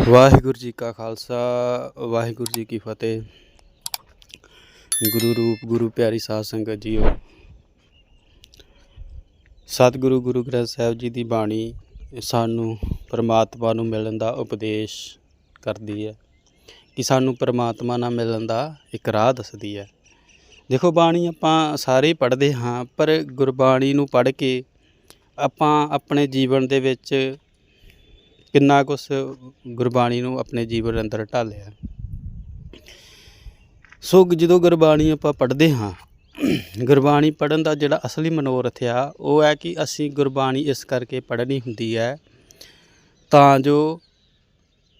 ਵਾਹਿਗੁਰੂ ਜੀ ਕਾ ਖਾਲਸਾ, ਵਾਹਿਗੁਰੂ ਜੀ ਕੀ ਫਤਿਹ। ਗੁਰੂ ਰੂਪ, ਗੁਰੂ ਪਿਆਰੀ ਸਾਧ ਸੰਗਤ ਜੀਓ। ਸਤਿਗੁਰੂ ਗੁਰੂ ਗ੍ਰੰਥ ਸਾਹਿਬ ਜੀ ਦੀ ਬਾਣੀ ਸਾਨੂੰ ਪਰਮਾਤਮਾ ਨੂੰ ਮਿਲਣ ਦਾ ਉਪਦੇਸ਼ ਕਰਦੀ ਹੈ ਕਿ ਸਾਨੂੰ ਪਰਮਾਤਮਾ ਨਾਲ ਮਿਲਣ ਦਾ ਇੱਕ ਰਾਹ ਦੱਸਦੀ ਹੈ। ਦੇਖੋ, ਬਾਣੀ ਆਪਾਂ ਸਾਰੇ ਪੜ੍ਹਦੇ ਹਾਂ, ਪਰ ਗੁਰਬਾਣੀ ਨੂੰ ਪੜ੍ਹ ਕੇ ਆਪਾਂ ਆਪਣੇ ਜੀਵਨ ਦੇ ਵਿੱਚ ਕਿੰਨਾ ਕੁਛ ਗੁਰਬਾਣੀ ਨੂੰ ਆਪਣੇ ਜੀਵਨ ਅੰਦਰ ਢਾਲਿਆ। ਸੋ ਜਦੋਂ ਗੁਰਬਾਣੀ ਆਪਾਂ ਪੜ੍ਹਦੇ ਹਾਂ, ਗੁਰਬਾਣੀ ਪੜ੍ਹਨ ਦਾ ਜਿਹੜਾ ਅਸਲੀ ਮਨੋਰਥ ਆ, ਉਹ ਹੈ ਕਿ ਅਸੀਂ ਗੁਰਬਾਣੀ ਇਸ ਕਰਕੇ ਪੜ੍ਹਨੀ ਹੁੰਦੀ ਹੈ ਤਾਂ ਜੋ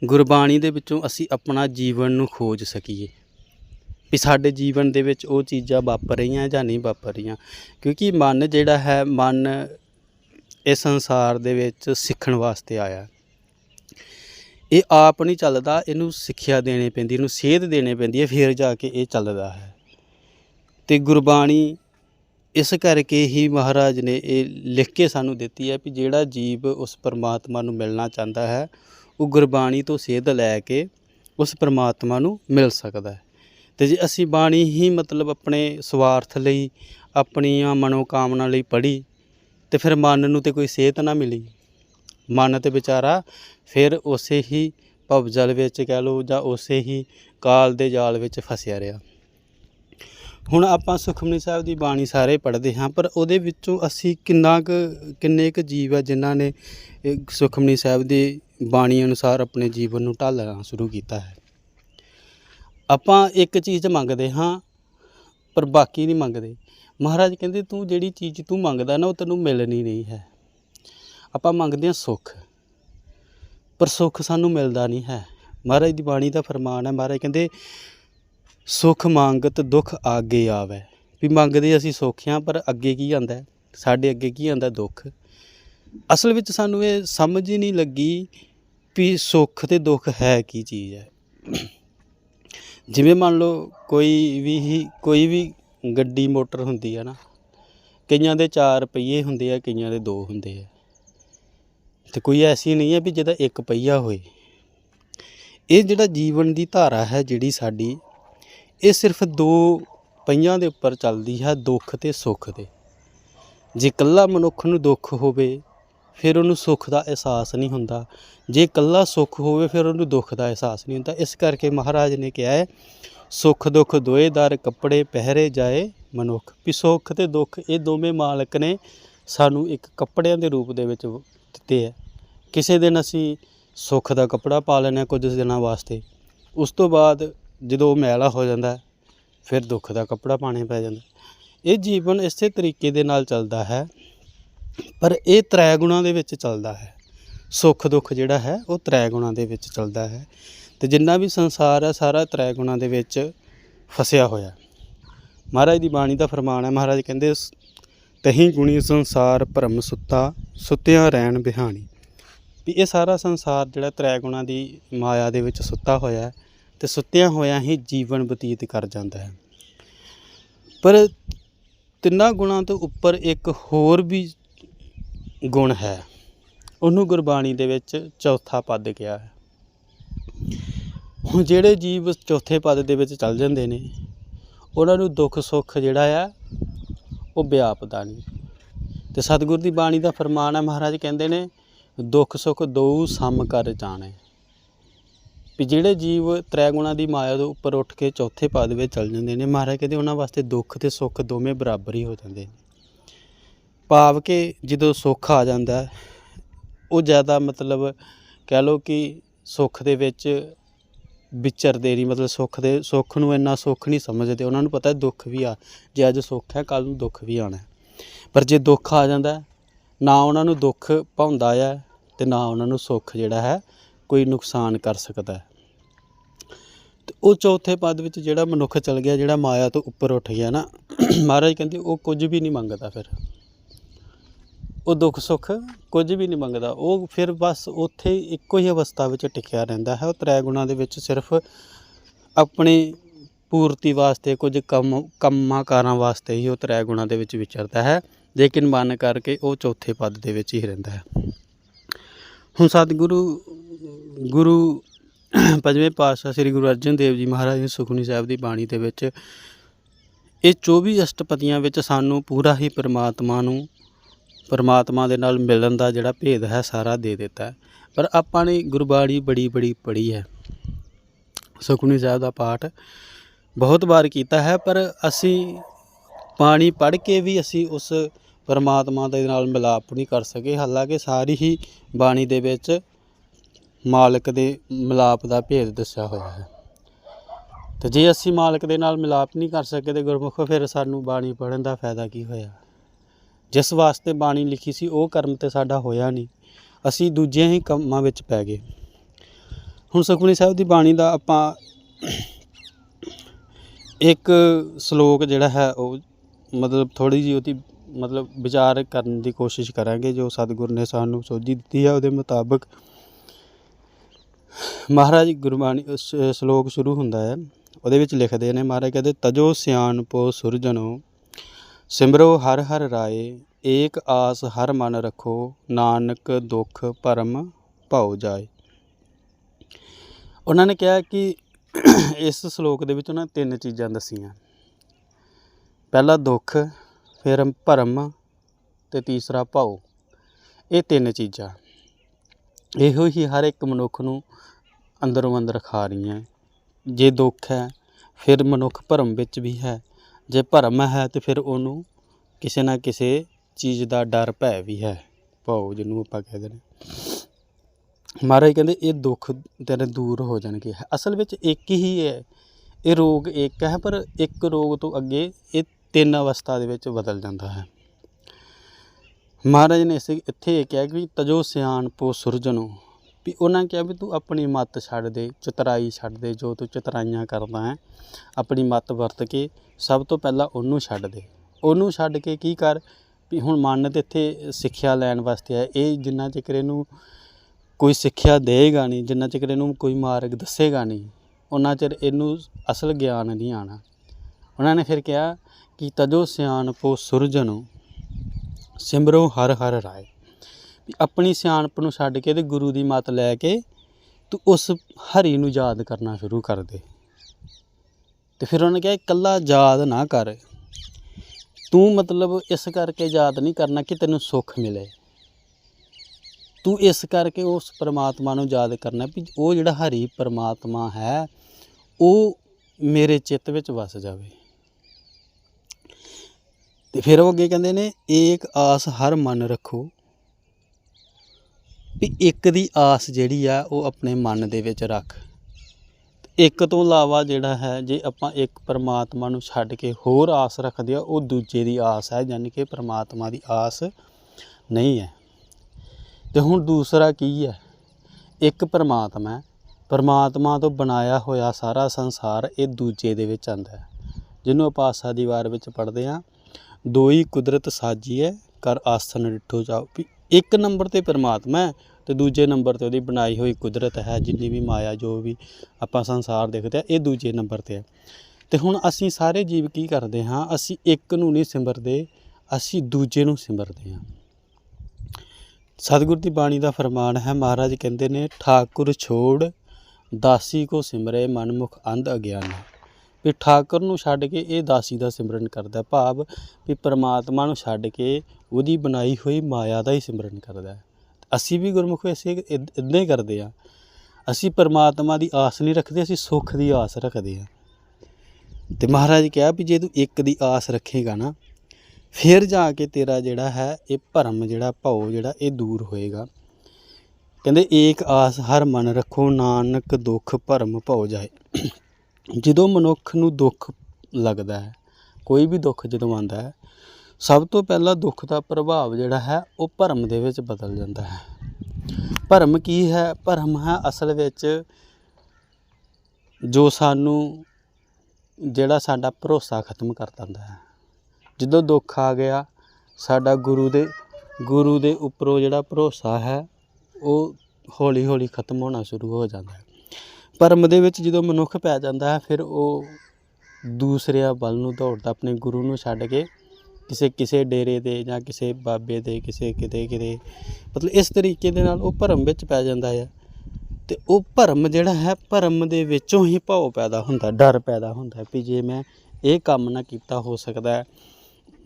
ਗੁਰਬਾਣੀ ਦੇ ਵਿੱਚੋਂ ਅਸੀਂ ਆਪਣਾ ਜੀਵਨ ਨੂੰ ਖੋਜ ਸਕੀਏ। ਵੀ ਸਾਡੇ ਜੀਵਨ ਦੇ ਵਿੱਚ ਉਹ ਚੀਜ਼ਾਂ ਵਾਪਰ ਰਹੀਆਂ ਜਾਂ ਨਹੀਂ ਵਾਪਰ ਰਹੀਆਂ, ਕਿਉਂਕਿ ਮਨ ਜਿਹੜਾ ਹੈ, ਮਨ ਇਸ ਸੰਸਾਰ ਦੇ ਵਿੱਚ ਸਿੱਖਣ ਵਾਸਤੇ ਆਇਆ। ਇਹ ਆਪ ਨਹੀਂ ਚੱਲਦਾ, ਇਹਨੂੰ ਸਿੱਖਿਆ ਦੇਣੀ ਪੈਂਦੀ, ਇਹਨੂੰ ਸੇਧ ਦੇਣੀ ਪੈਂਦੀ ਹੈ, ਫਿਰ ਜਾ ਕੇ ਇਹ ਚੱਲਦਾ ਹੈ। ਤੇ ਗੁਰਬਾਣੀ ਇਸ ਕਰਕੇ ਹੀ ਮਹਾਰਾਜ ਨੇ ਇਹ ਲਿਖ ਕੇ ਸਾਨੂੰ ਦਿੱਤੀ ਹੈ ਵੀ ਜਿਹੜਾ ਜੀਵ ਉਸ ਪਰਮਾਤਮਾ ਨੂੰ ਮਿਲਣਾ ਚਾਹੁੰਦਾ ਹੈ, ਉਹ ਗੁਰਬਾਣੀ ਤੋਂ ਸੇਧ ਲੈ ਕੇ ਉਸ ਪਰਮਾਤਮਾ ਨੂੰ ਮਿਲ ਸਕਦਾ ਹੈ। ਤੇ ਜੇ ਅਸੀਂ ਬਾਣੀ ਹੀ ਮਤਲਬ ਆਪਣੇ ਸਵਾਰਥ ਲਈ, ਆਪਣੀਆਂ ਮਨੋਕਾਮਨਾ ਲਈ ਪੜ੍ਹੀ, ਤੇ ਫਿਰ ਮਨ ਨੂੰ ਤੇ ਕੋਈ ਸੇਧ ਨਾ ਮਿਲੀ। ਮਨ ਤੇ ਵਿਚਾਰਾ, ਫਿਰ ਉਸੇ ਹੀ ਭਵਜਲ ਵਿੱਚ ਕਹਿ ਲਓ ਜਾਂ ਉਸੇ ਹੀ ਕਾਲ ਦੇ ਜਾਲ ਵਿੱਚ ਫਸਿਆ ਰਿਹਾ। ਹੁਣ ਆਪਾਂ ਸੁਖਮਨੀ ਸਾਹਿਬ ਦੀ ਬਾਣੀ ਸਾਰੇ ਪੜ੍ਹਦੇ ਹਾਂ, ਪਰ ਉਹਦੇ ਵਿੱਚੋਂ ਅਸੀਂ ਕਿੰਨਾ ਕੁ, ਕਿੰਨੇ ਕੁ ਜੀਵ ਆ ਜਿਨ੍ਹਾਂ ਨੇ ਸੁਖਮਨੀ ਸਾਹਿਬ ਦੀ ਬਾਣੀ ਅਨੁਸਾਰ ਆਪਣੇ ਜੀਵਨ ਨੂੰ ਢਾਲਣਾ ਸ਼ੁਰੂ ਕੀਤਾ ਹੈ। ਆਪਾਂ ਇੱਕ ਚੀਜ਼ ਮੰਗਦੇ ਹਾਂ, ਪਰ ਬਾਕੀ ਨਹੀਂ ਮੰਗਦੇ। ਮਹਾਰਾਜ ਕਹਿੰਦੇ, ਤੂੰ ਜਿਹੜੀ ਚੀਜ਼ ਤੂੰ ਮੰਗਦਾ ਨਾ, ਉਹ ਤੈਨੂੰ ਮਿਲਣੀ ਨਹੀਂ ਹੈ। ਆਪਾਂ ਮੰਗਦੇ ਹਾਂ ਸੁੱਖ। ਪਰ ਸੁੱਖ ਸਾਨੂੰ ਮਿਲਦਾ ਨਹੀਂ ਹੈ। ਮਹਾਰਾਜ ਦੀ ਬਾਣੀ ਦਾ ਫਰਮਾਨ ਹੈ, ਮਹਾਰਾਜ ਕਹਿੰਦੇ, ਸੁੱਖ ਮੰਗਤ ਦੁੱਖ ਆਗੇ ਆਵੇ। ਵੀ ਮੰਗਦੇ ਅਸੀਂ ਸੁੱਖ ਸੁੱਖਿਆਂ ਪਰ ਅੱਗੇ ਕੀ ਆਂਦਾ ਸਾਡੇ ਅੱਗੇ ਕੀ ਆਂਦਾ ਦੁੱਖ? ਅਸਲ ਵਿੱਚ ਸਾਨੂੰ ਇਹ ਸਮਝ ਹੀ ਨਹੀਂ ਲੱਗੀ ਵੀ ਸੁੱਖ ਤੇ ਦੁੱਖ ਹੈ ਕੀ ਚੀਜ਼ ਹੈ। ਜਿਵੇਂ ਮੰਨ ਲਓ ਕੋਈ ਵੀ ਹੀ, ਕੋਈ ਵੀ ਗੱਡੀ ਮੋਟਰ ਹੁੰਦੀ ਹੈ ਨਾ, ਕਈਆਂ ਦੇ ਚਾਰ ਪਹੀਏ ਹੁੰਦੇ ਆ, ਕਈਆਂ ਦੇ ਦੋ ਹੁੰਦੇ ਆ। ਤੇ ਕੋਈ ਐਸੀ ਨਹੀਂ ਹੈ ਵੀ ਜਿਹਦਾ ਇੱਕ ਪਹੀਆ ਹੋਏ। ਇਹ ਜਿਹੜਾ ਜੀਵਨ ਦੀ ਧਾਰਾ ਹੈ ਜਿਹੜੀ ਸਾਡੀ, ਇਹ ਸਿਰਫ ਦੋ ਪਹੀਆਂ ਦੇ ਉੱਪਰ ਚੱਲਦੀ ਹੈ, ਦੁੱਖ ਤੇ ਸੁੱਖ ਦੇ। ਜੇ ਇਕੱਲਾ ਮਨੁੱਖ ਨੂੰ ਦੁੱਖ ਹੋਵੇ, ਫਿਰ ਉਹਨੂੰ ਸੁੱਖ ਦਾ ਅਹਿਸਾਸ ਨਹੀਂ ਹੁੰਦਾ। ਜੇ ਇਕੱਲਾ ਸੁੱਖ ਹੋਵੇ, ਫਿਰ ਉਹਨੂੰ ਦੁੱਖ ਦਾ ਅਹਿਸਾਸ ਨਹੀਂ ਹੁੰਦਾ। ਇਸ ਕਰਕੇ ਮਹਾਰਾਜ ਨੇ ਕਿਹਾ ਹੈ, ਸੁੱਖ, ਦੁੱਖ ਦੋਏ ਦਰ, ਕੱਪੜੇ ਪਹਿਰੇ ਜਾਏ ਮਨੁੱਖ। ਵੀ ਸੁੱਖ ਤੇ ਦੁੱਖ ਇਹ ਦੋਵੇਂ ਮਾਲਕ ਨੇ ਸਾਨੂੰ ਇੱਕ ਕੱਪੜਿਆਂ ਦੇ ਰੂਪ ਦੇ ਵਿੱਚ ਦਿੱਤੇ ਹੈ। ਕਿਸੇ ਦਿਨ ਅਸੀਂ ਸੁੱਖ ਦਾ ਕੱਪੜਾ ਪਾ ਲੈਂਦੇ ਹਾਂ ਕੁਝ ਦਿਨਾਂ ਵਾਸਤੇ। ਉਸ ਤੋਂ ਬਾਅਦ ਜਦੋਂ ਉਹ ਮੈਲਾ ਹੋ ਜਾਂਦਾ ਫਿਰ ਦੁੱਖ ਦਾ ਕੱਪੜਾ ਪਾਣੇ ਪੈ ਜਾਂਦਾ ਇਹ ਜੀਵਨ ਇਸੇ ਤਰੀਕੇ ਦੇ ਨਾਲ ਚੱਲਦਾ ਹੈ, ਪਰ ਇਹ ਤ੍ਰੈ ਗੁਣਾਂ ਦੇ ਵਿੱਚ ਚੱਲਦਾ ਹੈ। ਸੁੱਖ ਦੁੱਖ ਜਿਹੜਾ ਹੈ, ਉਹ ਤ੍ਰੈ ਗੁਣਾਂ ਦੇ ਵਿੱਚ ਚੱਲਦਾ ਹੈ। ਤੇ ਜਿੰਨਾ ਵੀ ਸੰਸਾਰ ਹੈ, ਸਾਰਾ ਤ੍ਰੈ ਗੁਣਾਂ ਦੇ ਵਿੱਚ ਫਸਿਆ ਹੋਇਆ ਮਹਾਰਾਜ ਦੀ ਬਾਣੀ ਦਾ ਫਰਮਾਨ ਹੈ, ਮਹਾਰਾਜ ਕਹਿੰਦੇ ਸ- ਤਹੀਂ ਗੁਣੀ ਸੰਸਾਰ ਭਰਮ ਸੁੱਤਾ, ਸੁੱਤਿਆਂ ਰਹਿਣ ਬਿਹਾਣੀ। ਵੀ ਇਹ ਸਾਰਾ ਸੰਸਾਰ ਜਿਹੜਾ ਤ੍ਰੈ ਗੁਣਾਂ ਦੀ ਮਾਇਆ ਦੇ ਵਿੱਚ ਸੁੱਤਾ ਹੋਇਆ ਹੈ ਤੇ ਸੁੱਤਿਆਂ ਹੋਇਆਂ ਹੀ ਜੀਵਨ ਬਤੀਤ ਕਰ ਜਾਂਦਾ ਹੈ। ਪਰ ਤਿੰਨਾਂ ਗੁਣਾਂ ਤੋਂ ਉੱਪਰ ਇੱਕ ਹੋਰ ਵੀ ਗੁਣ ਹੈ। ਉਹਨੂੰ ਗੁਰਬਾਣੀ ਦੇ ਵਿੱਚ ਚੌਥਾ ਪਦ ਕਿਹਾ ਹੈ। ਹੁਣ ਜਿਹੜੇ ਜੀਵ ਚੌਥੇ ਪਦ ਦੇ ਵਿੱਚ ਚੱਲ ਜਾਂਦੇ ਨੇ, ਉਹਨਾਂ ਨੂੰ ਦੁੱਖ ਸੁੱਖ ਜਿਹੜਾ ਆ, ਉਹ ਵਿਆਪਦਾ ਨਹੀਂ। ਤੇ ਸਤਿਗੁਰ ਦੀ ਬਾਣੀ ਦਾ ਫਰਮਾਨ ਹੈ, ਮਹਾਰਾਜ ਕਹਿੰਦੇ ਨੇ ਦੁੱਖ ਸੁੱਖ ਦੋ ਸਮ ਕਰ ਜਾਣੇ। ਵੀ ਜਿਹੜੇ ਜੀਵ ਤ੍ਰੈ ਗੁਣਾਂ ਦੀ ਮਾਇਆ ਤੋਂ ਉੱਪਰ ਉੱਠ ਕੇ ਚੌਥੇ ਪਦ ਵਿੱਚ ਚੱਲ ਜਾਂਦੇ ਨੇ, ਮਹਾਰਾਜ ਕਹਿੰਦੇ ਉਹਨਾਂ ਵਾਸਤੇ ਦੁੱਖ ਤੇ ਸੁੱਖ ਦੋਵੇਂ ਬਰਾਬਰ ਹੀ ਹੋ ਜਾਂਦੇ ਨੇ। ਭਾਵ ਕਿ ਜਦੋਂ ਸੁੱਖ ਆ ਜਾਂਦਾ, ਉਹ ਜ਼ਿਆਦਾ ਮਤਲਬ ਕਹਿ ਲਓ ਕਿ ਸੁੱਖ ਦੇ ਵਿੱਚ ਵਿਚਰਦੇ ਨਹੀਂ, ਮਤਲਬ ਸੁੱਖ ਦੇ, ਸੁੱਖ ਨੂੰ ਇੰਨਾ ਸੁੱਖ ਨਹੀਂ ਸਮਝਦੇ। ਉਹਨਾਂ ਨੂੰ ਪਤਾ ਦੁੱਖ ਵੀ ਆ, ਜੇ ਅੱਜ ਸੁੱਖ ਹੈ ਕੱਲ ਨੂੰ ਦੁੱਖ ਵੀ ਆਣਾ ਪਰ ਜੇ ਦੁੱਖ ਆ ਜਾਂਦਾ ਨਾ ਉਹਨਾਂ ਨੂੰ ਦੁੱਖ ਭਾਉਂਦਾ ਹੈ ਤੇ ਨਾ ਉਹਨਾਂ ਨੂੰ ਸੁੱਖ ਜਿਹੜਾ ਹੈ ਕੋਈ ਨੁਕਸਾਨ ਕਰ ਸਕਦਾ ਹੈ। ਤੇ ਉਹ ਚੌਥੇ ਪਦ ਵਿੱਚ ਜਿਹੜਾ ਮਨੁੱਖ ਚਲ ਗਿਆ, ਜਿਹੜਾ ਮਾਇਆ ਤੋਂ ਉੱਪਰ ਉੱਠ ਗਿਆ ਨਾ, ਮਹਾਰਾਜ ਕਹਿੰਦੇ ਉਹ ਕੁਝ ਵੀ ਨਹੀਂ ਮੰਗਦਾ ਫਿਰ। ਉਹ ਦੁੱਖ ਸੁੱਖ ਕੁਝ ਵੀ ਨਹੀਂ ਮੰਗਦਾ। ਉਹ ਫਿਰ ਬਸ ਉੱਥੇ ਇੱਕੋ ਹੀ ਅਵਸਥਾ ਵਿੱਚ ਟਿਕਿਆ ਰਹਿੰਦਾ ਹੈ। ਉਹ ਤ੍ਰੈ ਗੁਣਾਂ ਦੇ ਵਿੱਚ ਸਿਰਫ ਆਪਣੀ ਪੂਰਤੀ ਵਾਸਤੇ, ਕੁਝ ਕੰਮ, ਕੰਮਾਂ ਕਾਰਾਂ ਵਾਸਤੇ ਹੀ ਉਹ ਤ੍ਰੈ ਗੁਣਾਂ ਦੇ ਵਿੱਚ ਵਿਚਰਦਾ ਹੈ। ਲੇਕਿਨ ਮਨ ਕਰਕੇ ਉਹ ਚੌਥੇ ਪਦ ਦੇ ਵਿੱਚ ਹੀ ਰਹਿੰਦਾ ਹੈ। ਹੁਣ ਸਤਿਗੁਰੂ, ਗੁਰੂ ਪੰਜਵੇਂ ਪਾਤਸ਼ਾਹ ਸ੍ਰੀ ਗੁਰੂ ਅਰਜਨ ਦੇਵ ਜੀ ਮਹਾਰਾਜ ਨੇ ਸੁਖਨੀ ਸਾਹਿਬ ਦੀ ਬਾਣੀ ਦੇ ਵਿੱਚ ਇਹ 24 ਅਸ਼ਟਪਦੀਆਂ ਵਿੱਚ ਸਾਨੂੰ ਪੂਰਾ ਹੀ ਪਰਮਾਤਮਾ ਨੂੰ, ਪਰਮਾਤਮਾ ਦੇ ਨਾਲ ਮਿਲਣ ਦਾ ਜਿਹੜਾ ਭੇਦ ਹੈ ਸਾਰਾ ਦੇ ਦਿੱਤਾ ਪਰ ਆਪਾਂ ਨੇ ਗੁਰਬਾਣੀ ਬੜੀ ਬੜੀ ਪੜ੍ਹੀ ਹੈ। ਸੁਖਨੀ ਸਾਹਿਬ ਦਾ ਪਾਠ ਬਹੁਤ ਵਾਰ ਕੀਤਾ ਹੈ, ਪਰ ਅਸੀਂ ਬਾਣੀ ਪੜ੍ਹ ਕੇ ਵੀ ਅਸੀਂ ਉਸ ਪਰਮਾਤਮਾ ਦੇ ਨਾਲ ਮਿਲਾਪ ਨਹੀਂ ਕਰ ਸਕੇ। ਹਾਲਾਂਕਿ ਸਾਰੀ ਹੀ ਬਾਣੀ ਦੇ ਵਿੱਚ ਮਾਲਕ ਦੇ ਮਿਲਾਪ ਦਾ ਭੇਦ ਦੱਸਿਆ ਹੋਇਆ ਹੈ। ਤੇ ਜੇ ਅਸੀਂ ਮਾਲਕ ਦੇ ਨਾਲ ਮਿਲਾਪ ਨਹੀਂ ਕਰ ਸਕੇ ਤੇ ਗੁਰਮੁਖੋ ਫਿਰ ਸਾਨੂੰ ਬਾਣੀ ਪੜ੍ਹਨ ਦਾ ਫਾਇਦਾ ਕੀ ਹੋਇਆ? ਜਿਸ ਵਾਸਤੇ ਬਾਣੀ ਲਿਖੀ ਸੀ, ਉਹ ਕਰਮ ਤੇ ਸਾਡਾ ਹੋਇਆ ਨਹੀਂ। ਅਸੀਂ ਦੂਜਿਆਂ ਹੀ ਕੰਮਾਂ ਵਿੱਚ ਪੈ ਗਏ। ਹੁਣ ਸੁਖਮਨੀ ਸਾਹਿਬ ਦੀ ਬਾਣੀ ਦਾ ਆਪਾਂ ਇੱਕ ਸ਼ਲੋਕ ਜਿਹੜਾ ਹੈ, ਉਹ ਮਤਲਬ ਥੋੜੀ ਜਿਹੀ ਉਹਦੀ ਮਤਲਬ ਵਿਚਾਰ ਕਰਨ ਦੀ ਕੋਸ਼ਿਸ਼ ਕਰਾਂਗੇ ਜੋ ਸਤਿਗੁਰ ਨੇ ਸਾਨੂੰ ਸੋਝੀ ਦਿੱਤੀ ਹੈ, ਉਹਦੇ ਮੁਤਾਬਕ ਮਹਾਰਾਜ ਗੁਰਬਾਣੀ ਸ- ਸ਼ਲੋਕ ਸ਼ੁਰੂ ਹੁੰਦਾ ਹੈ। ਉਹਦੇ ਵਿੱਚ ਲਿਖਦੇ ਨੇ, ਮਹਾਰਾਜ ਕਹਿੰਦੇ, ਤਜੋ ਸਿਆਣਪੋ ਸੁਰਜਨੋ, ਸਿਮਰੋ ਹਰ ਹਰ ਰਾਏ, ਏਕ ਆਸ ਹਰ ਮਨ ਰੱਖੋ, ਨਾਨਕ ਦੁਖ ਭਰਮ ਭਉ ਜਾਏ। ਉਹਨਾਂ ਨੇ ਕਿਹਾ ਕਿ ਇਸ ਸ਼ਲੋਕ ਦੇ ਵਿੱਚ ਉਹਨਾਂ ਤਿੰਨ ਚੀਜ਼ਾਂ ਦੱਸੀਆਂ। ਪਹਿਲਾ ਦੁੱਖ ਫਿਰ ਭਰਮ ਅਤੇ ਤੀਸਰਾ ਭਉ। ਇਹ ਤਿੰਨ ਚੀਜ਼ਾਂ। ਇਹੋ ਹੀ ਹਰ ਇੱਕ ਮਨੁੱਖ ਨੂੰ ਅੰਦਰੋਂ ਅੰਦਰ ਖਾ ਰਹੀਆਂ ਜੇ ਦੁੱਖ ਹੈ ਫਿਰ ਮਨੁੱਖ ਭਰਮ ਵਿੱਚ ਵੀ ਹੈ। ਜੇ ਭਰਮ ਹੈ, ਤੇ ਫਿਰ ਉਹਨੂੰ ਕਿਸੇ ਨਾ ਕਿਸੇ ਚੀਜ਼ ਦਾ ਡਰ, ਭੈ ਵੀ ਹੈ। ਭਉ ਜਿਹਨੂੰ ਆਪਾਂ ਕਹਿੰਦੇ ਨੇ। ਮਹਾਰਾਜ ਕਹਿੰਦੇ, ਇਹ ਦੁੱਖ ਤੇਰੇ ਦੂਰ ਹੋ ਜਾਣਗੇ। ਅਸਲ ਵਿੱਚ ਇੱਕ ਹੀ ਹੈ ਇਹ ਰੋਗ ਇੱਕ ਹੈ, ਪਰ ਇੱਕ ਰੋਗ ਤੋਂ ਅੱਗੇ ਇਹ ਤਿੰਨ ਅਵਸਥਾ ਦੇ ਵਿੱਚ ਬਦਲ ਜਾਂਦਾ ਹੈ। ਮਹਾਰਾਜ ਨੇ ਇਸ ਇੱਥੇ ਇਹ ਕਿਹਾ ਕਿ ਤਜੋ ਸਿਆਣਪੋ ਸੁਰਜਨੋ। ਵੀ ਉਹਨਾਂ ਕਿਹਾ ਵੀ ਤੂੰ ਆਪਣੀ ਮੱਤ ਛੱਡ ਦੇ, ਚਤਰਾਈ ਛੱਡ ਦੇ, ਜੋ ਤੂੰ ਚਤਰਾਈਆਂ ਕਰਦਾ ਹੈ, ਆਪਣੀ ਮੱਤ ਵਰਤ ਕੇ ਸਭ ਤੋਂ ਪਹਿਲਾਂ ਉਹਨੂੰ ਛੱਡ ਦੇ। ਉਹਨੂੰ ਛੱਡ ਕੇ ਕੀ ਕਰ? ਵੀ ਹੁਣ ਮਨ ਤੇ ਇੱਥੇ ਸਿੱਖਿਆ ਲੈਣ ਵਾਸਤੇ ਹੈ ਇਹ ਜਿੰਨਾ ਚਿਰ ਇਹਨੂੰ ਕੋਈ ਸਿੱਖਿਆ ਦੇਗਾ ਨਹੀਂ, ਜਿੰਨਾ ਚਿਰ ਇਹਨੂੰ ਕੋਈ ਮਾਰਗ ਦੱਸੇਗਾ ਨਹੀਂ, ਉਹਨਾਂ ਚਿਰ ਇਹਨੂੰ ਅਸਲ ਗਿਆਨ ਨਹੀਂ ਆਣਾ ਉਹਨਾਂ ਨੇ ਫਿਰ ਕਿਹਾ ਕਿ ਤਜੋ ਸਿਆਣਪੋ ਸੁਰਜਨੋ, ਸਿਮਰੋ ਹਰ ਹਰ ਰਾਏ। ਵੀ ਆਪਣੀ ਸਿਆਣਪ ਨੂੰ ਛੱਡ ਕੇ ਤੇ ਗੁਰੂ ਦੀ ਮੱਤ ਲੈ ਕੇ ਤੂੰ ਉਸ ਹਰੀ ਨੂੰ ਯਾਦ ਕਰਨਾ ਸ਼ੁਰੂ ਕਰ ਦੇ। ਤੇ ਫਿਰ ਉਹਨੇ ਕਿਹਾ, ਇਕੱਲਾ ਯਾਦ ਨਾ ਕਰ। ਤੂੰ ਮਤਲਬ ਇਸ ਕਰਕੇ ਯਾਦ ਨਹੀਂ ਕਰਨਾ ਕਿ ਤੈਨੂੰ ਸੁੱਖ ਮਿਲੇ। ਤੂੰ ਇਸ ਕਰਕੇ ਉਸ ਪਰਮਾਤਮਾ ਨੂੰ ਯਾਦ ਕਰਨਾ ਵੀ ਉਹ ਜਿਹੜਾ ਹਰੀ ਪਰਮਾਤਮਾ ਹੈ, ਉਹ ਮੇਰੇ ਚਿੱਤ ਵਿੱਚ ਵਸ ਜਾਵੇ। ਤੇ ਫਿਰ ਉਹ ਅੱਗੇ ਕਹਿੰਦੇ ਨੇ, ਏਕ ਆਸ ਹਰ ਮਨ ਰੱਖੋ। ਵੀ ਇੱਕ ਦੀ ਆਸ ਜਿਹੜੀ ਆ, ਉਹ ਆਪਣੇ ਮਨ ਦੇ ਵਿੱਚ ਰੱਖ। ਇੱਕ ਤੋਂ ਇਲਾਵਾ ਜਿਹੜਾ ਹੈ, ਜੇ ਆਪਾਂ ਇੱਕ ਪਰਮਾਤਮਾ ਨੂੰ ਛੱਡ ਕੇ ਹੋਰ ਆਸ ਰੱਖਦੇ ਆ, ਉਹ ਦੂਜੇ ਦੀ ਆਸ ਹੈ ਯਾਨੀ ਕਿ ਪਰਮਾਤਮਾ ਦੀ ਆਸ ਨਹੀਂ ਹੈ। ਤੇ ਹੁਣ ਦੂਸਰਾ ਕੀ ਹੈ? ਇੱਕ ਪਰਮਾਤਮਾ ਹੈ। ਪਰਮਾਤਮਾ ਤੋਂ ਬਣਾਇਆ ਹੋਇਆ ਸਾਰਾ ਸੰਸਾਰ ਇਹ ਦੂਜੇ ਦੇ ਵਿੱਚ ਆਂਦਾ ਹੈ। ਜਿਹਨੂੰ ਆਪਾਂ ਆਸਾ ਦੀ ਵਾਰ ਵਿੱਚ ਪੜ੍ਹਦੇ ਆ ਦੋਈ ਕੁਦਰਤ ਸਾਜੀਐ ਕਰ ਆਸਨ ਡਿਠੋ ਜਾਓ। ਵੀ ਇੱਕ ਨੰਬਰ ਤੇ ਪਰਮਾਤਮਾ ਹੈ ਤੇ ਦੂਜੇ ਨੰਬਰ ਤੇ ਉਹਦੀ ਬਣਾਈ ਹੋਈ ਕੁਦਰਤ ਹੈ, ਜਿੰਨੀ ਵੀ ਮਾਇਆ, ਜੋ ਵੀ ਆਪਾਂ ਸੰਸਾਰ ਦੇਖਦੇ ਆ, ਇਹ ਦੂਜੇ ਨੰਬਰ ਤੇ ਹੈ। ਤੇ ਹੁਣ ਅਸੀਂ ਸਾਰੇ ਜੀਵ ਕੀ ਕਰਦੇ ਹਾਂ? ਅਸੀਂ ਇੱਕ ਨੂੰ ਨਹੀਂ ਸਿਮਰਦੇ, ਅਸੀਂ ਦੂਜੇ ਨੂੰ ਸਿਮਰਦੇ ਹਾਂ। ਸਤਿਗੁਰ ਦੀ ਬਾਣੀ ਦਾ ਫਰਮਾਨ ਹੈ, ਮਹਾਰਾਜ ਕਹਿੰਦੇ ਨੇ, ਠਾਕੁਰ ਛੋੜ, ਦਾਸੀ ਕੋ ਸਿਮਰੇ ਮਨਮੁਖ ਅੰਧ ਅਗਿਆਨ ਵੀ ਠਾਕੁਰ ਨੂੰ ਛੱਡ ਕੇ ਇਹ ਦਾਸੀ ਦਾ ਸਿਮਰਨ ਕਰਦਾ ਭਾਵ ਵੀ ਪਰਮਾਤਮਾ ਨੂੰ ਛੱਡ ਕੇ ਉਹਦੀ ਬਣਾਈ ਹੋਈ ਮਾਇਆ ਦਾ ਹੀ ਸਿਮਰਨ ਕਰਦਾ ਅਸੀਂ ਵੀ ਗੁਰਮੁਖ ਐਸੇ ਇਦਾਂ ਹੀ ਕਰਦੇ ਆ ਅਸੀਂ ਪਰਮਾਤਮਾ ਦੀ ਆਸ ਨਹੀਂ ਰੱਖਦੇ, ਅਸੀਂ ਸੁੱਖ ਦੀ ਆਸ ਰੱਖਦੇ ਆ ਤੇ ਮਹਾਰਾਜ ਕਿਹਾ ਵੀ ਜੇ ਤੂੰ ਇੱਕ ਦੀ ਆਸ ਰੱਖੇਗਾ ਨਾ, ਫਿਰ ਜਾ ਕੇ ਤੇਰਾ ਜਿਹੜਾ ਹੈ, ਇਹ ਭਰਮ ਜਿਹੜਾ, ਭਉ ਜਿਹੜਾ, ਇਹ ਦੂਰ ਹੋਏਗਾ। ਕਹਿੰਦੇ ਏਕ ਆਸ ਹਰ ਮਨ ਰੱਖੋ, ਨਾਨਕ ਦੁੱਖ ਭਰਮ ਭਉ ਜਾਏ। ਜਦੋਂ ਮਨੁੱਖ ਨੂੰ ਦੁੱਖ ਲੱਗਦਾ ਹੈ, ਕੋਈ ਵੀ ਦੁੱਖ ਜਦੋਂ ਆਉਂਦਾ ਹੈ, ਸਭ ਤੋਂ ਪਹਿਲਾਂ ਦੁੱਖ ਦਾ ਪ੍ਰਭਾਵ ਜਿਹੜਾ ਹੈ ਉਹ ਭਰਮ ਦੇ ਵਿੱਚ ਬਦਲ ਜਾਂਦਾ ਹੈ। ਭਰਮ ਕੀ ਹੈ? ਭਰਮ ਹੈ ਅਸਲ ਵਿੱਚ ਜੋ ਸਾਨੂੰ, ਜਿਹੜਾ ਸਾਡਾ ਭਰੋਸਾ ਖਤਮ ਕਰ ਦਿੰਦਾ ਹੈ। ਜਦੋਂ ਦੁੱਖ ਆ ਗਿਆ, ਸਾਡਾ ਗੁਰੂ ਦੇ ਗੁਰੂ ਦੇ ਉੱਪਰੋਂ ਜਿਹੜਾ ਭਰੋਸਾ ਹੈ, ਉਹ ਹੌਲੀ ਹੌਲੀ ਖਤਮ ਹੋਣਾ ਸ਼ੁਰੂ ਹੋ ਜਾਂਦਾ ਹੈ। ਭਰਮ ਦੇ ਵਿੱਚ ਜਦੋਂ ਮਨੁੱਖ ਪੈ ਜਾਂਦਾ ਹੈ, ਫਿਰ ਉਹ ਦੂਸਰਿਆਂ ਵੱਲ ਨੂੰ ਦੌੜਦਾ, ਆਪਣੇ ਗੁਰੂ ਨੂੰ ਛੱਡ ਕੇ ਕਿਸੇ ਕਿਸੇ ਡੇਰੇ ਦੇ ਜਾਂ ਕਿਸੇ ਬਾਬੇ ਦੇ, ਕਿਸੇ ਕਿਤੇ ਕਿਤੇ। ਮਤਲਬ ਇਸ ਤਰੀਕੇ ਦੇ ਨਾਲ ਉਹ ਭਰਮ ਵਿੱਚ ਪੈ ਜਾਂਦਾ ਹੈ ਤੇ ਉਹ ਭਰਮ ਜਿਹੜਾ ਹੈ, ਭਰਮ ਦੇ ਵਿੱਚੋਂ ਹੀ ਭਾਵ ਪੈਦਾ ਹੁੰਦਾ, ਡਰ ਪੈਦਾ ਹੁੰਦਾ ਵੀ ਜੇ ਮੈਂ ਇਹ ਕੰਮ ਨਾ ਕੀਤਾ, ਹੋ ਸਕਦਾ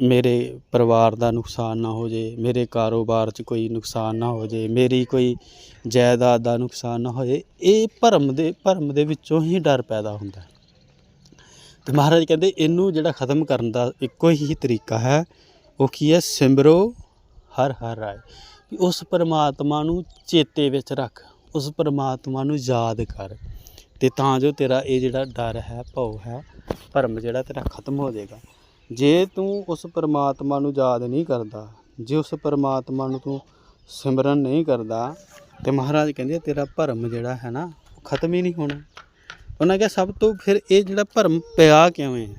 ਮੇਰੇ ਪਰਿਵਾਰ ਦਾ ਨੁਕਸਾਨ ਨਾ ਹੋ ਜੇ, ਮੇਰੇ ਕਾਰੋਬਾਰ 'ਚ ਕੋਈ ਨੁਕਸਾਨ ਨਾ ਹੋ ਜੇ, ਮੇਰੀ ਕੋਈ ਜਾਇਦਾਦ ਦਾ ਨੁਕਸਾਨ ਨਾ ਹੋ ਜੇ ਇਹ ਭਰਮ ਦੇ ਭਰਮ ਦੇ ਵਿੱਚੋਂ ਹੀ ਡਰ ਪੈਦਾ ਹੁੰਦਾ। ਹੈ। ਤੇ ਮਹਾਰਾਜ ਕਹਿੰਦੇ, ਇਹਨੂੰ ਜਿਹੜਾ ਖਤਮ ਕਰਨ ਦਾ ਇੱਕੋ ਹੀ ਤਰੀਕਾ ਹੈ, ਉਹ ਕੀ ਹੈ? ਸਿਮਰੋ ਹਰ ਹਰ ਰਾਏ। ਵੀ ਉਸ ਪਰਮਾਤਮਾ ਨੂੰ ਚੇਤੇ ਵਿੱਚ ਰੱਖ, ਉਸ ਪਰਮਾਤਮਾ ਨੂੰ ਯਾਦ ਕਰ, ਤੇ ਤਾਂ ਜੋ ਤੇਰਾ ਇਹ ਜਿਹੜਾ ਡਰ ਹੈ, ਭਉ ਹੈ, ਭਰਮ ਜਿਹੜਾ ਤੇਰਾ ਖਤਮ ਹੋ ਜਾਏਗਾ। ਜੇ ਤੂੰ ਉਸ ਪਰਮਾਤਮਾ ਨੂੰ ਯਾਦ ਨਹੀਂ ਕਰਦਾ, ਜੇ ਉਸ ਪਰਮਾਤਮਾ ਨੂੰ ਤੂੰ ਸਿਮਰਨ ਨਹੀਂ ਕਰਦਾ, ਤੇ ਮਹਾਰਾਜ ਕਹਿੰਦੇ ਤੇਰਾ ਭਰਮ ਜਿਹੜਾ ਹੈ ਨਾ, ਉਹ ਖਤਮ ਹੀ ਨਹੀਂ ਹੋਣਾ। ਉਹਨਾਂ ਕਿਹਾ, ਸਭ ਤੋਂ ਫਿਰ ਇਹ ਜਿਹੜਾ ਭਰਮ ਪਿਆ ਕਿਵੇਂ ਹੈ?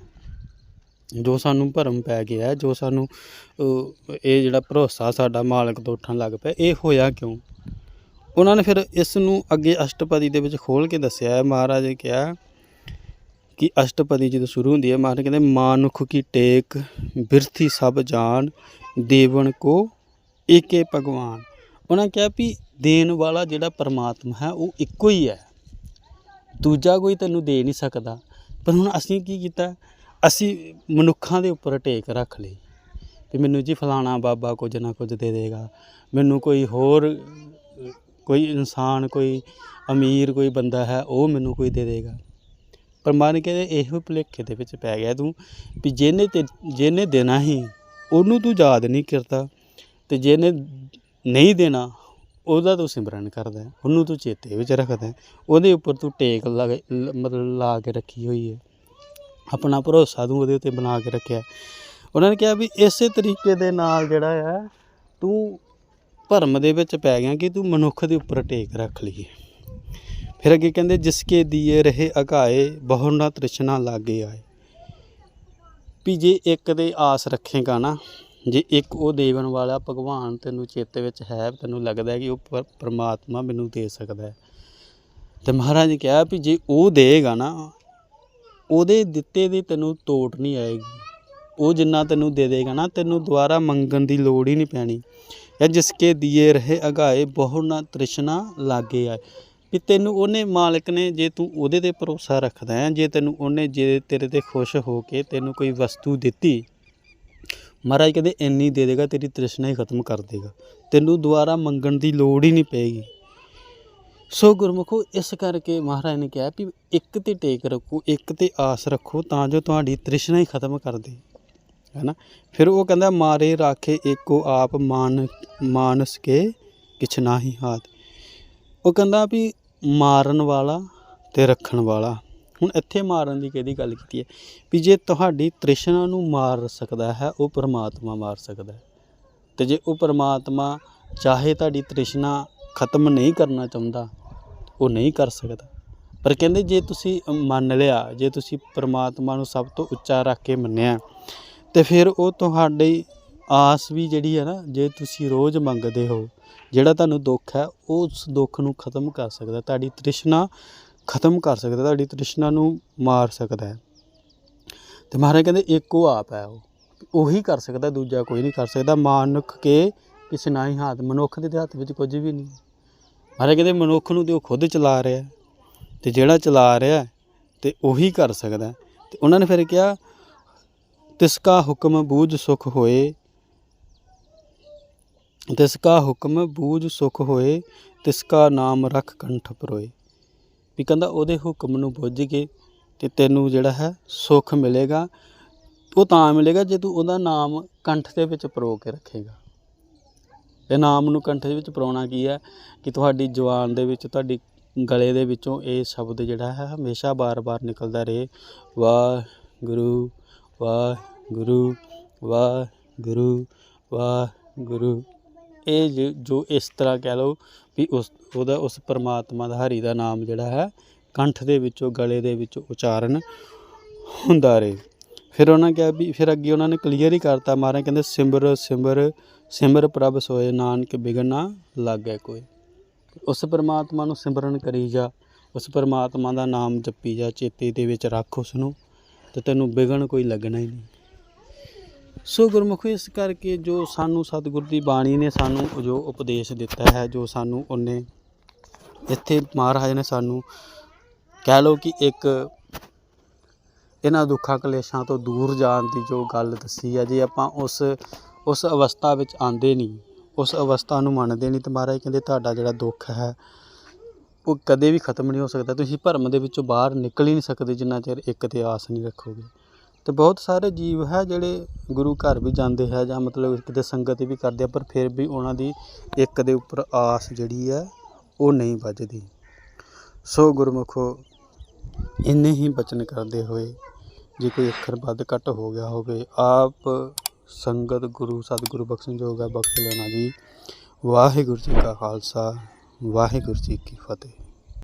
ਜੋ ਸਾਨੂੰ ਭਰਮ ਪੈ ਗਿਆ, ਜੋ ਸਾਨੂੰ ਇਹ ਜਿਹੜਾ ਭਰੋਸਾ ਸਾਡਾ ਮਾਲਕ ਤੋਂ ਉੱਠਣ ਲੱਗ ਪਿਆ, ਇਹ ਹੋਇਆ ਕਿਉਂ? ਉਹਨਾਂ ਨੇ ਫਿਰ ਇਸ ਨੂੰ ਅੱਗੇ ਅਸ਼ਟਪਦੀ ਦੇ ਵਿੱਚ ਖੋਲ ਕੇ ਦੱਸਿਆ। ਮਹਾਰਾਜ ਨੇ ਕਿਹਾ ਕਿ ਅਸ਼ਟਪਦੀ ਜਦੋਂ ਸ਼ੁਰੂ ਹੁੰਦੀ ਹੈ, ਮਹਾਰਾਜ ਕਹਿੰਦੇ, ਮਾਨੁਖ ਕੀ ਟੇਕ ਬਿਰਥੀ ਸਭ ਜਾਣ ਦੇਵਨ ਕੋ ਏਕੇ ਭਗਵਾਨ। ਉਹਨਾਂ ਕਿਹਾ ਵੀ ਦੇਣ ਵਾਲਾ ਜਿਹੜਾ ਪਰਮਾਤਮਾ ਹੈ, ਉਹ ਇੱਕੋ ਹੀ ਹੈ। ਦੂਜਾ ਕੋਈ ਤੈਨੂੰ ਦੇ ਨਹੀਂ ਸਕਦਾ। ਪਰ ਹੁਣ ਅਸੀਂ ਕੀ ਕੀਤਾ? ਅਸੀਂ ਮਨੁੱਖਾਂ ਦੇ ਉੱਪਰ ਟੇਕ ਰੱਖ ਲਈ ਵੀ ਮੈਨੂੰ ਜੀ ਫਲਾਣਾ ਬਾਬਾ ਕੁਝ ਨਾ ਕੁਝ ਦੇ ਦੇਗਾ। ਮੈਨੂੰ ਕੋਈ ਹੋਰ, ਕੋਈ ਇਨਸਾਨ, ਕੋਈ ਅਮੀਰ, ਕੋਈ ਬੰਦਾ ਹੈ, ਉਹ ਮੈਨੂੰ ਕੋਈ ਦੇ ਦੇਗਾ। ਪਰ ਮਨ ਕਹਿੰਦੇ ਇਹੋ ਭੁਲੇਖੇ ਦੇ ਵਿੱਚ ਪੈ ਗਿਆ ਤੂੰ ਵੀ ਜਿਹਨੇ ਤੇ ਜਿਹਨੇ ਦੇਣਾ ਹੀ ਉਹਨੂੰ ਤੂੰ ਯਾਦ ਨਹੀਂ ਕਰਦਾ ਤੇ ਜਿਹਨੇ ਨਹੀਂ ਦੇਣਾ, ਉਹਦਾ ਤੂੰ ਸਿਮਰਨ ਕਰਦਾ ਉਹਨੂੰ ਤੂੰ ਚੇਤੇ ਵਿੱਚ ਰੱਖਦਾ ਉਹਦੇ ਉੱਪਰ ਤੂੰ ਟੇਕ ਲਾ ਕੇ- ਲ- ਮਤਲਬ ਲਾ ਕੇ ਰੱਖੀ ਹੋਈ ਹੈ, ਆਪਣਾ ਭਰੋਸਾ ਤੂੰ ਉਹਦੇ ਉੱਤੇ ਬਣਾ ਕੇ ਰੱਖਿਆ ਉਹਨਾਂ ਨੇ ਕਿਹਾ ਵੀ ਇਸੇ ਤਰੀਕੇ ਦੇ ਨਾਲ ਜਿਹੜਾ ਆ, ਤੂੰ ਭਰਮ ਦੇ ਵਿੱਚ ਪੈ ਗਿਆ ਕਿ ਤੂੰ ਮਨੁੱਖ ਦੇ ਉੱਪਰ ਟੇਕ ਰੱਖ ਲਈਏ। ਫਿਰ ਅੱਗੇ ਕਹਿੰਦੇ ਜਿਸਕੇ ਦੀਏ ਰਹੇ ਅਗਾਏ, ਬਹੁ ਨਾ ਤ੍ਰਿਸ਼ਨਾ ਲਾਗੇ ਆਏ। ਵੀ ਜੇ ਇੱਕ ਦੇ ਆਸ ਰੱਖੇਗਾ ਨਾ, ਜੇ ਇੱਕ ਉਹ ਦੇਵਨ ਵਾਲਾ ਭਗਵਾਨ ਤੈਨੂੰ ਚੇਤੇ ਵਿੱਚ ਹੈ, ਤੈਨੂੰ ਲੱਗਦਾ ਕਿ ਉਹ ਪਰਮਾਤਮਾ ਮੈਨੂੰ ਦੇ ਸਕਦਾ ਹੈ। ਤੇ ਮਹਾਰਾਜ ਨੇ ਕਿਹਾ ਵੀ ਜੇ ਉਹ ਦੇਗਾ ਨਾ, ਉਹਦੇ ਦਿੱਤੇ ਦੀ ਤੈਨੂੰ ਤੋੜ ਨਹੀਂ ਆਏਗੀ। ਉਹ ਜਿੰਨਾ ਤੈਨੂੰ ਦੇ ਦੇਗਾ ਨਾ, ਤੈਨੂੰ ਦੁਬਾਰਾ ਮੰਗਣ ਦੀ ਲੋੜ ਹੀ ਨਹੀਂ ਪੈਣੀ। ਜਾਂ ਜਿਸਕੇ ਦੀਏ ਰਹੇ ਅਗਾਏ, ਬਹੁ ਨਾ ਤ੍ਰਿਸ਼ਨਾ ਲਾਗੇ ਆਏ। ਵੀ ਤੈਨੂੰ ਉਹਨੇ ਮਾਲਕ ਨੇ ਜੇ ਤੂੰ ਉਹਦੇ ਤੇ ਭਰੋਸਾ ਰੱਖਦਾ ਹੈ, ਜੇ ਤੈਨੂੰ ਉਹਨੇ ਜੇ ਤੇਰੇ ਤੇ ਖੁਸ਼ ਹੋ ਕੇ ਤੈਨੂੰ ਕੋਈ ਵਸਤੂ ਦਿੱਤੀ, ਮਹਾਰਾਜ ਕਹਿੰਦੇ ਇੰਨੀ ਦੇ ਦੇਗਾ, ਤੇਰੀ ਤ੍ਰਿਸ਼ਨਾ ਹੀ ਖਤਮ ਕਰ ਦੇਗਾ। ਤੈਨੂੰ ਦੁਬਾਰਾ ਮੰਗਣ ਦੀ ਲੋੜ ਹੀ ਨਹੀਂ ਪਏਗੀ। ਸੋ ਗੁਰਮੁਖੋ, ਇਸ ਕਰਕੇ ਮਹਾਰਾਜ ਨੇ ਕਿਹਾ ਵੀ ਇੱਕ ਤੇ ਟੇਕ ਰੱਖੋ, ਇੱਕ ਤੇ ਆਸ ਰੱਖੋ, ਤਾਂ ਜੋ ਤੁਹਾਡੀ ਤ੍ਰਿਸ਼ਨਾ ਹੀ ਖਤਮ ਕਰ ਦੇ। ਹੈਨਾ? ਫਿਰ ਉਹ ਕਹਿੰਦਾ, ਮਾਰੇ ਰਾਖੇ ਏਕੋ ਆਪ ਮਾਨ, ਮਾਨਸ ਕੇ ਕਿਛ ਨਾਹੀ ਹਾਥ। ਉਹ ਕਹਿੰਦਾ ਵੀ ਮਾਰਨ ਵਾਲਾ ਤੇ ਰੱਖਣ ਵਾਲਾ। ਹੁਣ ਇੱਥੇ ਮਾਰਨ ਦੀ ਕਿਹਦੀ ਗੱਲ ਕੀਤੀ ਹੈ? ਵੀ ਜੇ ਤੁਹਾਡੀ ਤ੍ਰਿਸ਼ਨਾ ਨੂੰ ਮਾਰ ਸਕਦਾ ਹੈ, ਉਹ ਪਰਮਾਤਮਾ ਮਾਰ ਸਕਦਾ ਹੈ। ਤੇ ਜੇ ਉਹ ਪਰਮਾਤਮਾ ਚਾਹੇ ਤੁਹਾਡੀ ਤ੍ਰਿਸ਼ਨਾ ਖਤਮ ਨਹੀਂ ਕਰਨਾ ਚਾਹੁੰਦਾ, ਉਹ ਨਹੀਂ ਕਰ ਸਕਦਾ। ਪਰ ਕਹਿੰਦੇ ਜੇ ਤੁਸੀਂ ਮੰਨ ਲਿਆ, ਜੇ ਤੁਸੀਂ ਪਰਮਾਤਮਾ ਨੂੰ ਸਭ ਤੋਂ ਉੱਚਾ ਰੱਖ ਕੇ ਮੰਨਿਆ, ਤੇ ਫਿਰ ਉਹ ਤੁਹਾਡੀ ਆਸ ਵੀ ਜਿਹੜੀ ਹੈ ਨਾ, ਜੇ ਤੁਸੀਂ ਰੋਜ਼ ਮੰਗਦੇ ਹੋ, ਜਿਹੜਾ ਤੁਹਾਨੂੰ ਦੁੱਖ ਹੈ, ਉਸ ਦੁੱਖ ਨੂੰ ਖਤਮ ਕਰ ਸਕਦਾ ਤੁਹਾਡੀ ਤ੍ਰਿਸ਼ਨਾ ਖਤਮ ਕਰ ਸਕਦਾ ਤੁਹਾਡੀ ਤ੍ਰਿਸ਼ਨਾ ਨੂੰ ਮਾਰ ਸਕਦਾ ਹੈ। ਤੇ ਮਹਾਰਾਜ ਕਹਿੰਦੇ, ਇੱਕੋ ਆਪ ਹੈ ਉਹ। ਉਹੀ ਕਰ ਸਕਦਾ, ਦੂਜਾ ਕੋਈ ਨਹੀਂ ਕਰ ਸਕਦਾ। ਮਾਨੁਖ ਕੇ ਕਿਸੇ ਨਾ ਹੀ ਹੱਥ, ਮਨੁੱਖ ਦੇ ਹੱਥ ਵਿੱਚ ਕੁਝ ਵੀ ਨਹੀਂ। ਮਹਾਰਾਜ ਕਹਿੰਦੇ, ਮਨੁੱਖ ਨੂੰ ਤੇ ਉਹ ਖੁਦ ਚਲਾ ਰਿਹਾ ਹੈ। ਤੇ ਜਿਹੜਾ ਚਲਾ ਰਿਹਾ ਹੈ, ਤੇ ਉਹੀ ਕਰ ਸਕਦਾ ਹੈ। ਤੇ ਉਹਨਾਂ ਨੇ ਫਿਰ ਕਿਹਾ ਤਿਸ ਕਾ ਹੁਕਮ ਬੂਝ ਸੁਖ ਹੋਏ ਤਿਸ ਕਾ ਹੁਕਮ ਬੂਝ ਸੁਖ ਹੋਏ, ਤਿਸ ਕਾ ਨਾਮ ਰਖ ਕੰਠ ਪਰੋਏ। ਵੀ ਕਹਿੰਦਾ ਉਹਦੇ ਹੁਕਮ ਨੂੰ ਬੁੱਝ ਕੇ ਤੇ ਤੈਨੂੰ ਜਿਹੜਾ ਹੈ ਸੁਖ ਮਿਲੇਗਾ, ਉਹ ਤਾਂ ਮਿਲੇਗਾ ਜੇ ਤੂੰ ਉਹਦਾ ਨਾਮ ਕੰਠ ਦੇ ਵਿੱਚ ਪਰੋ ਕੇ ਰੱਖੇਗਾ। ਇਹ ਨਾਮ ਨੂੰ ਕੰਠ ਦੇ ਵਿੱਚ ਪਰੋਣਾ ਕੀ ਹੈ? ਕਿ ਤੁਹਾਡੀ ਜ਼ੁਬਾਨ ਦੇ ਵਿੱਚ, ਤੁਹਾਡੀ ਗਲੇ ਦੇ ਵਿੱਚੋਂ ਇਹ ਸ਼ਬਦ ਜਿਹੜਾ ਹੈ ਹਮੇਸ਼ਾ ਬਾਰ-ਬਾਰ ਨਿਕਲਦਾ ਰਹੇ। ਵਾਹਿਗੁਰੂ ਵਾਹਿਗੁਰੂ ਵਾਹਿਗੁਰੂ ਵਾਹਿਗੁਰੂ। ਇਹ ਜੋ- ਜੋ ਇਸ ਤਰ੍ਹਾਂ ਕਹਿ ਲਓ ਵੀ ਉਸ, ਉਹਦਾ ਉਸ ਪਰਮਾਤਮਾ ਦਾ ਹਰੀ ਦਾ ਨਾਮ ਜਿਹੜਾ ਹੈ, ਕੰਠ ਦੇ ਵਿੱਚੋਂ, ਗਲੇ ਦੇ ਵਿੱਚੋਂ ਉਚਾਰਨ ਹੁੰਦਾ ਰਹੇ। ਫਿਰ ਉਹਨਾਂ ਕਿਹਾ ਵੀ, ਫਿਰ ਅੱਗੇ ਉਹਨਾਂ ਨੇ ਕਲੀਅਰ ਹੀ ਕਰਤਾ ਮਾਰੇ ਕਹਿੰਦੇ ਸਿਮਰ ਸਿਮਰ ਸਿਮਰ ਪ੍ਰਭ ਸੋਏ ਨਾਨਕ ਬਿਗਨਾ ਲਾਗੇ ਕੋਈ ਉਸ ਪਰਮਾਤਮਾ ਨੂੰ ਸਿਮਰਨ ਕਰੀ ਜਾ, ਉਸ ਪਰਮਾਤਮਾ ਦਾ ਨਾਮ ਜਪੀ ਜਾ, ਚੇਤੇ ਦੇ ਵਿੱਚ ਰੱਖ ਉਸ ਨੂੰ ਤੇ ਤੈਨੂੰ ਵਿਗਣ ਕੋਈ ਲੱਗਣਾ ਹੀ ਨਹੀਂ। ਸੋ ਗੁਰਮੁਖੋ ਇਸ ਕਰਕੇ ਜੋ ਸਾਨੂੰ ਸਤਿਗੁਰ ਦੀ ਬਾਣੀ ਨੇ ਸਾਨੂੰ ਜੋ ਉਪਦੇਸ਼ ਦਿੱਤਾ ਹੈ, ਜੋ ਸਾਨੂੰ ਉਹਨੇ ਇੱਥੇ ਮਹਾਰਾਜ ਨੇ ਸਾਨੂੰ ਕਹਿ ਲਓ ਕਿ ਇੱਕ ਇਹਨਾਂ ਦੁੱਖਾਂ ਕਲੇਸ਼ਾਂ ਤੋਂ ਦੂਰ ਜਾਣ ਦੀ ਜੋ ਗੱਲ ਦੱਸੀ ਹੈ, ਜੇ ਆਪਾਂ ਉਸ ਉਸ ਅਵਸਥਾ ਵਿੱਚ ਆਂਦੇ ਨਹੀਂ, ਉਸ ਅਵਸਥਾ ਨੂੰ ਮੰਨਦੇ ਨਹੀਂ ਤਾਂ ਮਹਾਰਾਜ ਕਹਿੰਦੇ ਤੁਹਾਡਾ ਜਿਹੜਾ ਦੁੱਖ ਹੈ, ਉਹ ਕਦੇ ਵੀ ਖਤਮ ਨਹੀਂ ਹੋ ਸਕਦਾ। ਤੁਸੀਂ ਭਰਮ ਦੇ ਵਿੱਚੋਂ ਬਾਹਰ ਨਿਕਲ ਹੀ ਨਹੀਂ ਸਕਦੇ ਜਿੰਨਾ ਚਿਰ ਇੱਕ ਤੇ ਆਸ ਨਹੀਂ ਰੱਖੋਗੇ। ਅਤੇ ਬਹੁਤ ਸਾਰੇ ਜੀਵ ਹੈ ਜਿਹੜੇ ਗੁਰੂ ਘਰ ਵੀ ਜਾਂਦੇ ਹੈ ਜਾਂ ਮਤਲਬ ਕਿਤੇ ਸੰਗਤ ਵੀ ਕਰਦੇ ਆ, ਪਰ ਫਿਰ ਵੀ ਉਹਨਾਂ ਦੀ ਇੱਕ ਦੇ ਉੱਪਰ ਆਸ ਜਿਹੜੀ ਹੈ, ਉਹ ਨਹੀਂ ਵੱਜਦੀ। ਸੋ ਗੁਰਮੁਖੋ, ਇੰਨੇ ਹੀ ਬਚਨ ਕਰਦੇ ਹੋਏ ਜੇ ਕੋਈ ਅੱਖਰ ਵੱਧ ਘੱਟ ਹੋ ਗਿਆ ਹੋਵੇ, ਆਪ ਸੰਗਤ, ਗੁਰੂ, ਸਤਿਗੁਰੂ ਬਖਸ਼ਣਯੋਗ ਹੈ। ਬਖਸ਼ ਲੈਣਾ ਜੀ, ਵਾਹਿਗੁਰੂ ਜੀ ਕਾ ਖਾਲਸਾ, ਵਾਹਿਗੁਰੂ ਜੀ ਕੀ ਫਤਿਹ।